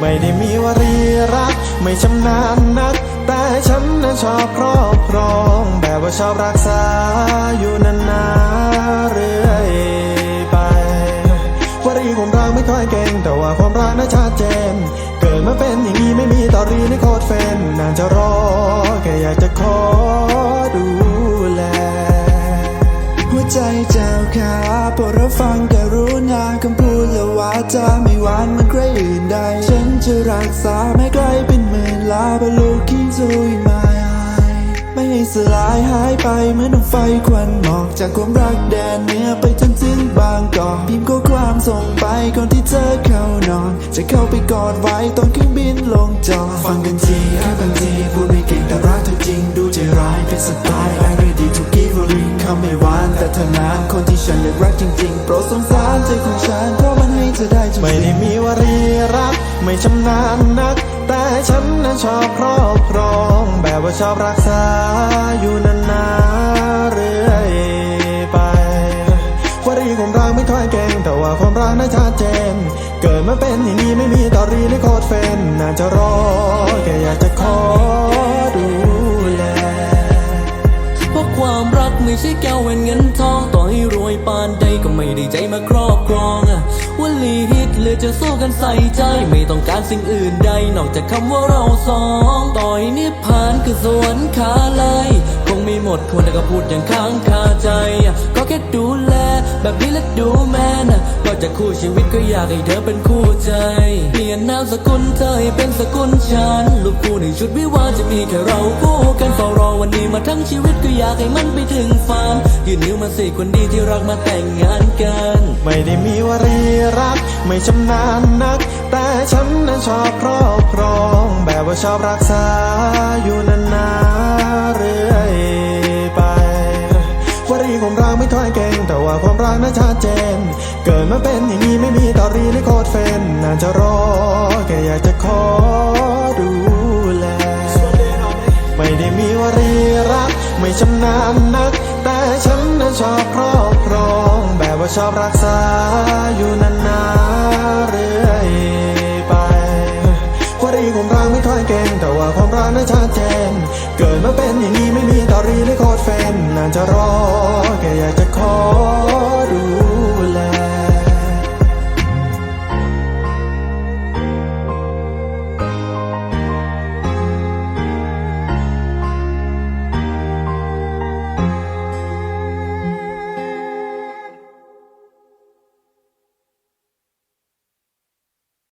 ไม่ได้มีวรีรัก ไม่ชำนาญนัก แต่ฉันนั้นชอบครอบครอง แบบว่าชอบรักษาอยู่นานๆเรื่อยไป วรีผมรักไม่ค่อยเก่ง แต่ว่าความรักน่าชัดเจน เกิดมาเป็นอย่างนี้ไม่มีตอรีในโคตรเฟนนานจะรอแค่อยากจะขอดูแล หัวใจเจ้าขาโปรดรับฟังกรุณาคำพูดและวาจาไม่หวานมัน จะรักษาไม่ไกลเป็นหมื่นลาบลูกคิงซูยมาไม่ให้สลายหายไปเหมือนดวงไฟควันหมอกจากความรักแดนเหนือไปจนถึงบางกอกพิมพ์ข้อความส่งไปก่อนที่เธอเข้านอน จะเข้าไปกอดไว้ตอนเครื่องบินลงจอดฟังกันทีแค่บางทีพูดไม่เก่งแต่รักเธอจริงดูใจร้ายเป็นสไตล์ I ready to give a ring คำไม่หวาน แต่เธอนั้นคนที่ฉันอยากรักจริงๆโปรดสงสารใจของฉันเพราะมันให้เธอได้จริงๆไม่ได้มีวรีรัก ไม่ชำนาญนัก แต่ฉันนั้นชอบครอบครอง แบบว่าชอบรักษาอยู่นานๆเรื่อยไปวรีผมรักไม่ค่อยเก่งแต่ว่าความรักน่าชัดเจน เกิดมาเป็นอย่างนี้ไม่มีตอรีในโคตรเฟนน่าจะรอแค่อยากจะขอ ใช่แก้วแหวนเงินทอง ต่อให้รวยปานใดก็ไม่ได้ใจมาครอบครองอะวลีฮิตเลือจะสู้กันใส่ใจ ไม่ต้องการสิ่งอื่นใด นอกจากคำว่าเราสอง ต่อยนิพพานคือสวรรค์ขาเลยคงไม่หมดควรแต่ก็พูดอย่างค้างคาใจ ก็แค่ดูแล แบบนี้และดูแมนะก็จะคู่ชีวิตก็อยากให้เธอเป็นคู่ใจ เปลี่ยนนามสกุลเธอให้เป็นสกุลฉัน ลูกคู่ในชุดวิวาจะมีแค่เราคู่กันเฝ้ารอวันนี้มาทั้งชีวิต อยากให้มันไปถึงฝันยืนนิ้วมาสิคนดีที่รักมาแต่งงานกัน ไม่ได้มีวรีรัก ไม่ชำนาญนัก แต่ฉันนั้นชอบครอบครอง แบบว่าชอบรักษาอยู่นานๆเรื่อยไปวรีผมรักไม่ค่อยเก่ง แต่ว่าความรักน่าชัดเจน เกิดมาเป็นอย่างนี้ไม่มีตอรีในโคตรเฟนน่าจะรอแค่อยากจะขอ ชำนาญนัก แต่ฉันนั้นชอบครอบครอง แบบว่าชอบรักษาอยู่นานๆเรื่อยไปความดีผมรังไม่ค่อยเก่งแต่ว่าความรักนั้นชัดเจน เกิดมาเป็นอย่างนี้ไม่มีตอรีเลยโคตรเฟนนานจะรอแค่อยากจะขอดู